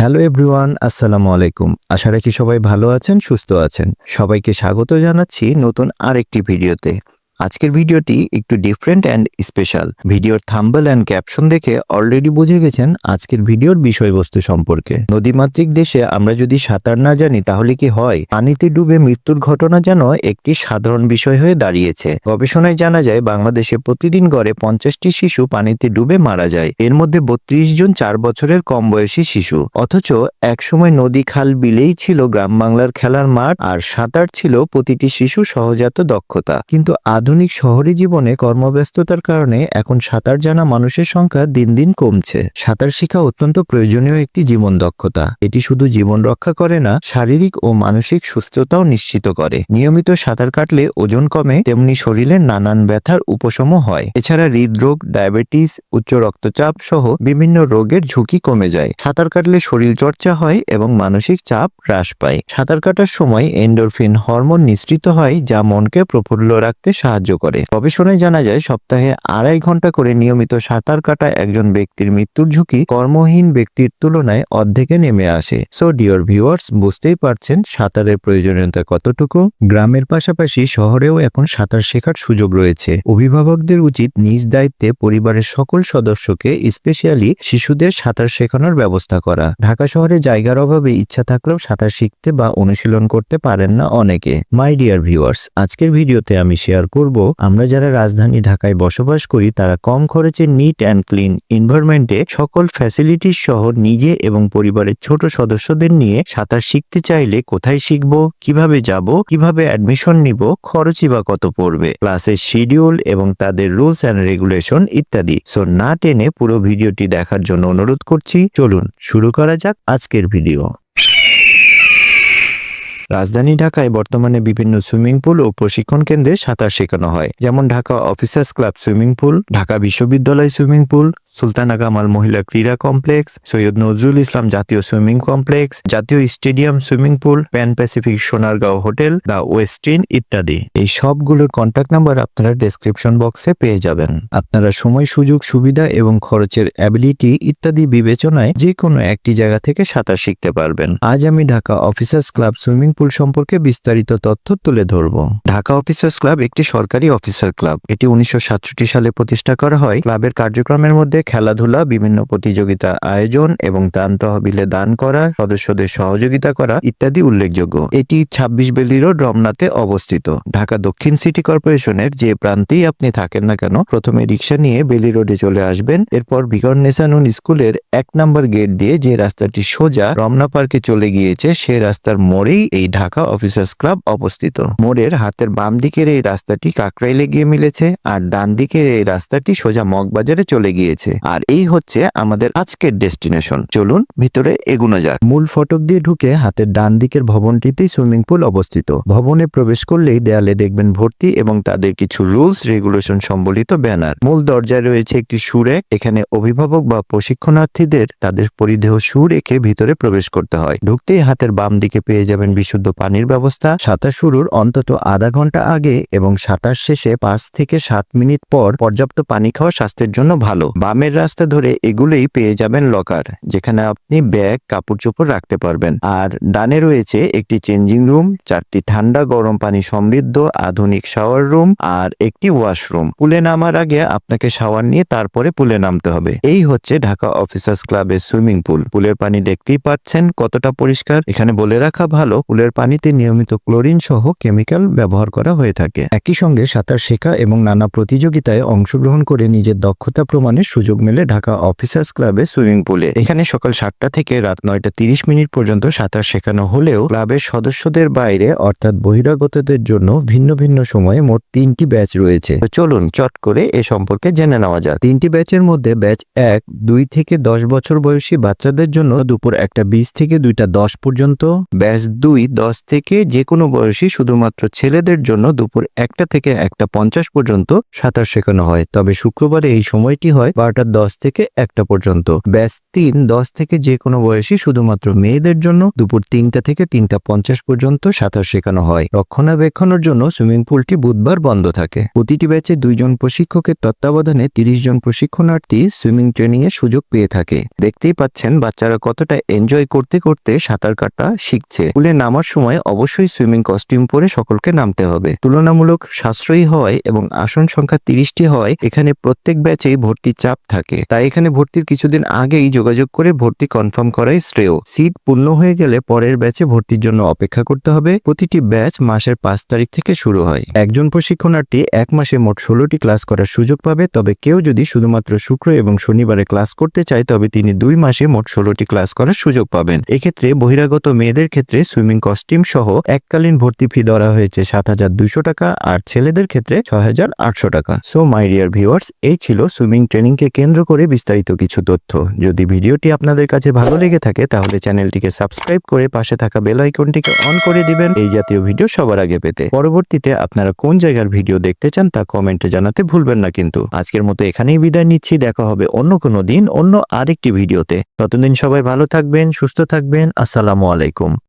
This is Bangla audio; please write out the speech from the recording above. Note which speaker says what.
Speaker 1: হ্যালো এভরিওয়ান, আসসালামু আলাইকুম। আশা রাখি সবাই ভালো আছেন, সুস্থ আছেন। সবাইকে স্বাগত জানাচ্ছি নতুন আরেকটি ভিডিওতে। আজকের ভিডিওটি একটু ডিফারেন্ট অ্যান্ড স্পেশাল ভিডিওর থাম্বল অ্যান্ড ক্যাপশন দেখে অলরেডি বুঝে গেছেন আজকের ভিডিওর বিষয়বস্তু সম্পর্কে। নদীমাতৃক দেশে আমরা যদি সাঁতার না জানি, তাহলে কি হয়? পানিতে ডুবে মৃত্যুর ঘটনা যেন একটি সাধারণ বিষয় হয়ে দাঁড়িয়েছে। গবেষণায় জানা যায়, বাংলাদেশে প্রতিদিন গড়ে পঞ্চাশটি শিশু পানিতে ডুবে মারা যায়। এর মধ্যে বত্রিশ জন চার বছরের কম বয়সী শিশু। অথচ একসময় নদী খাল বিলেই ছিল গ্রাম বাংলার খেলার মাঠ, আর সাঁতার ছিল প্রতিটি শিশু সহজাত দক্ষতা। কিন্তু আধুনিক শহরী জীবনে কর্মব্যস্ততার কারণে এখন সাঁতার জানা মানুষের সংখ্যা দিন দিন কমছে। সাঁতার শেখা অত্যন্ত প্রয়োজনীয় একটি জীবন দক্ষতা। এটি শুধু জীবন রক্ষা করে না, শারীরিক ও মানসিক সুস্থতাও নিশ্চিত করে। নিয়মিত সাঁতার কাটলে ওজন কমে, তেমনি শরীরের নানান ব্যথার উপশম হয়। এছাড়া হৃদরোগ, ডায়াবেটিস, উচ্চ রক্তচাপ সহ বিভিন্ন রোগের ঝুঁকি কমে যায়। সাঁতার কাটলে শরীর চর্চা হয় এবং মানসিক চাপ হ্রাস পায়। সাঁতার কাটার সময় এন্ডোরফিন হরমোন নিঃসৃত হয়, যা মনকে প্রফুল্ল রাখতে সাহায্য করে। গবেষণায় জানা যায়, সপ্তাহে আড়াই ঘণ্টা করে নিয়মিত সাঁতার কাটা একজন ব্যক্তির মৃত্যুর ঝুঁকি কর্মহীন ব্যক্তির তুলনায় অর্ধেকে নেমে আসে। সো ডিওর ভিউয়ার্স বুঝতেই পারছেন সাঁতারের প্রয়োজনীয়তা কতটুকু। গ্রামের পাশাপাশি শহরেও এখন সাঁতার শেখার সুযোগ রয়েছে। অভিভাবকদের উচিত নিজ দায়িত্বে পরিবারের সকল সদস্যকে, স্পেশালি শিশুদের সাঁতার শেখানোর ব্যবস্থা করা। ঢাকা শহরে জায়গার অভাবে ইচ্ছা থাকলেও সাঁতার শিখতে বা অনুশীলন করতে পারেন না অনেকে। মাই ডিয়ার ভিউয়ার্স আজকের ভিডিওতে আমি শেয়ার করব আমরা যারা রাজধানী ঢাকায় বসবাস করি, তারা কম খরচে নিট অ্যান্ড ক্লিন এনভায়রনমেন্টে সকল ফ্যাসিলিটিস সহ নিজে এবং পরিবারের ছোট সদস্যদের নিয়ে সাঁতার শিখতে চাইলে কোথায় শিখব, কীভাবে যাব, কীভাবে অ্যাডমিশন নিব, খরচই বা কত পড়বে, ক্লাসের শিডিউল এবং তাদের রুলস অ্যান্ড রেগুলেশন ইত্যাদি। সো না টেনে পুরো ভিডিওটি দেখার জন্য অনুরোধ করছি, চলুন শুরু করা যাক আজকের ভিডিও রাজধানী ঢাকায় বর্তমানে বিভিন্ন সুইমিং পুল ও প্রশিক্ষণ কেন্দ্রে সাঁতার শেখানো হয়। যেমন Dhaka officers club swimming pool, Dhaka বিশ্ববিদ্যালয় সুইমিং পুল সুলতানা কামাল মহিলা ক্রীড়া কমপ্লেক্স, সৈয়দ নজরুল ইসলাম জাতীয় সুইমিং কমপ্লেক্স, জাতীয় stadium, swimming pool, Pan Pacific Sonargaon hotel, the Westin ইত্যাদি। এই সবগুলোর কন্ট্যাক্ট নাম্বার আপনারা ডেসক্রিপশন বক্সে পেয়ে যাবেন। আপনারা সময়, সুযোগ, সুবিধা এবং খরচের অ্যাবিলিটি ইত্যাদি বিবেচনায় যে কোনো একটি জায়গা থেকে সাঁতার শিখতে পারবেন। আজ আমি Dhaka officers club swimming pool সম্পর্কে বিস্তারিত তথ্য তুলে ধরব। ঢাকা অফিসার্স ক্লাব একটি সরকারি অফিসার ক্লাব। এটি উনিশশো সাতষট্টি সালে প্রতিষ্ঠা করা হয়। ক্লাবের কার্যক্রমের মধ্যে খেলাধুলা, বিভিন্ন প্রতিযোগিতা আয়োজন এবং দান তহবিলে দান করা, সদস্যদের সহযোগিতা করা ইত্যাদি উল্লেখযোগ্য। এটি ২৬ বেলি রোড, রমনাতে অবস্থিত। ঢাকা দক্ষিণ সিটি কর্পোরেশনের যে প্রান্তেই আপনি থাকেন না কেন, প্রথমে রিক্সা নিয়ে বেলি রোডে চলে আসবেন। এরপর ভিগর নেসানুন স্কুলের এক নম্বর গেট দিয়ে যে রাস্তাটি সোজা রমনা পার্কে চলে গিয়েছে, সে রাস্তার মোড়েই এই ঢাকা অফিসার্স ক্লাব অবস্থিত। মোড়ের হাতের বাম দিকের এই রাস্তাটি কাকরাইলে গিয়ে মিলেছে, আর ডান দিকের এই রাস্তাটি সোজা মগবাজারে চলে গিয়েছে। আর এই হচ্ছে আমাদের আজকের ডেস্টিনেশন। চলুন ভিতরে এগুনো যাক। মূল ফটক দিয়ে ঢুকে হাতের ডান দিকের ভবনটিতেই সুইমিং পুল অবস্থিত। ভবনে প্রবেশ করলেই দেয়ালে দেখবেন ভর্তি এবং তাদের কিছু রুলস, রেগুলেশন সম্বলিত ব্যানার। মূল দরজায় রয়েছে একটি সুরেক এখানে অভিভাবক বা প্রশিক্ষণার্থীদের তাদের পরিধেয় সু রেখে ভিতরে প্রবেশ করতে হয়। ঢুকতেই হাতের বাম দিকে পেয়ে যাবেন বিশুদ্ধ পানির ব্যবস্থা। সাঁতার শুরুর অন্তত আধা ঘণ্টা আগে এবং সাঁতার শেষে পাঁচ থেকে সাত মিনিট পর পর্যাপ্ত পানি খাওয়া স্বাস্থ্যের জন্য ভালো। বামের রাস্তা ধরে এগুলোই পেয়ে যাবেন লকার, যেখানে আপনি ব্যাগ কাপড় চোপড় রাখতে পারবেন। আর ডানে রয়েছে একটি চেঞ্জিং রুম চারটি ঠান্ডা গরম পানি সমৃদ্ধ আধুনিক শাওয়ার রুম আর একটি ওয়াশরুম পুলে নামার আগে আপনাকে শাওয়ার নিয়ে তারপরে পুলে নামতে হবে। এই হচ্ছে ঢাকা অফিসার্স ক্লাবের সুইমিং পুল পুলের পানি দেখতেই পাচ্ছেন কতটা পরিষ্কার। এখানে বলে রাখা ভালো, পুলের পানিতে নিয়মিত ক্লোরিন সহ কেমিক্যাল ব্যবহার করা হয়ে থাকে। একই সঙ্গে সাঁতার শেখা এবং নানা প্রতিযোগিতায় অংশগ্রহণ করে নিজের দক্ষতা প্রমাণের সুযোগ মেলে ঢাকা অফিসার্স ক্লাবে সুইমিং পুলে। এখানে সকাল সাতটা থেকে রাত নয়টা তিরিশ মিনিট পর্যন্ত সাঁতার শেখানো হলেও ক্লাবের সদস্যদের বাইরে, অর্থাৎ বহিরাগতদের জন্য ভিন্ন ভিন্ন সময়ে মোট তিনটি ব্যাচ রয়েছে। চলুন চট করে এ সম্পর্কে জেনে নেওয়া যাক। তিনটি ব্যাচের মধ্যে ব্যাচ এক, দুই থেকে দশ বছর বয়সী বাচ্চাদের জন্য দুপুর একটা বিশ থেকে দুইটা দশ পর্যন্ত। ব্যাচ দুই, দশ থেকে যে কোনো বয়সী শুধুমাত্র ছেলেদের জন্য দুপুর একটা থেকে একটা পঞ্চাশ পর্যন্ত সাঁতার শেখানো হয়। তবে শুক্রবারে এই সময়টি হয় বারোটা দুপুরটা দশ থেকে একটা পর্যন্ত। ব্যাচ তিন, দশ থেকে যে কোনো বয়সী শুধুমাত্র মেয়েদের জন্য দুপুর তিনটা থেকে তিনটা পঞ্চাশ পর্যন্ত সাঁতার শেখানো হয়। রক্ষণাবেক্ষণের জন্য সুইমিং পুলটি বুধবার বন্ধ থাকে। প্রতিটি ব্যাচে দুইজন প্রশিক্ষকের তত্ত্বাবধানে তিরিশ জন প্রশিক্ষণার্থী সুইমিং ট্রেনিং এর সুযোগ পেয়ে থাকে। দেখতেই পাচ্ছেন, বাচ্চারা কতটা এনজয় করতে করতে সাঁতার কাটা শিখছে। পুলে নামার সময় অবশ্যই সুইমিং কস্টিউম পরে সকলকে নামতে হবে। তুলনামূলক সাশ্রয়ী হয় এবং আসন সংখ্যা তিরিশটি হওয়ায় এখানে প্রত্যেক ব্যাচেই ভর্তির চাপ থাকে। তাই এখানে ভর্তির কিছুদিন আগেই যোগাযোগ করে ভর্তি কনফার্ম করাই শ্রেয়। সিট পূর্ণ হয়ে গেলে পরের ব্যাচে ভর্তির জন্য অপেক্ষা করতে হবে। প্রতিটি ব্যাচ মাসের পাঁচ তারিখ থেকে শুরু হয়। একজন প্রশিক্ষণার্থী এক মাসে মোট ষোলোটি ক্লাস করার সুযোগ পাবে। তবে কেউ যদি শুধুমাত্র শুক্র এবং শনিবারে ক্লাস করতে চায়, তবে তিনি দুই মাসে মোট ষোলোটি ক্লাস করার সুযোগ পাবেন। এক্ষেত্রে বহিরাগত মেয়েদের ক্ষেত্রে সুইমিং কস্টিউম সহ এককালীন ভর্তি ফি ধরা হয়েছে সাত হাজার দুইশো টাকা, আর ছেলেদের ক্ষেত্রে ছয় হাজার আটশো টাকা। সো মাই ডিয়ার ভিউয়ার্স, এই ছিল সুইমিং ট্রেনিং কে কেন্দ্র করে বিস্তারিত কিছু তথ্য। যদি ভিডিওটি আপনাদের কাছে ভালো লেগে থাকে, তাহলে চ্যানেলটিকে সাবস্ক্রাইব করে পাশে থাকা বেল আইকনটিকে অন করে দিবেন। এই জাতীয় ভিডিও সবার আগে পেতে পরবর্তীতে আপনারা কোন জায়গার ভিডিও দেখতে চান, তা কমেন্টে জানাতে ভুলবেন না কিন্তু। আজকের মতো এখানেই বিদায় নিচ্ছি, দেখা হবে অন্য কোনো দিন, অন্য আরেকটি ভিডিওতে। ততদিন সবাই ভালো থাকবেন, সুস্থ থাকবেন। আসসালামু আলাইকুম।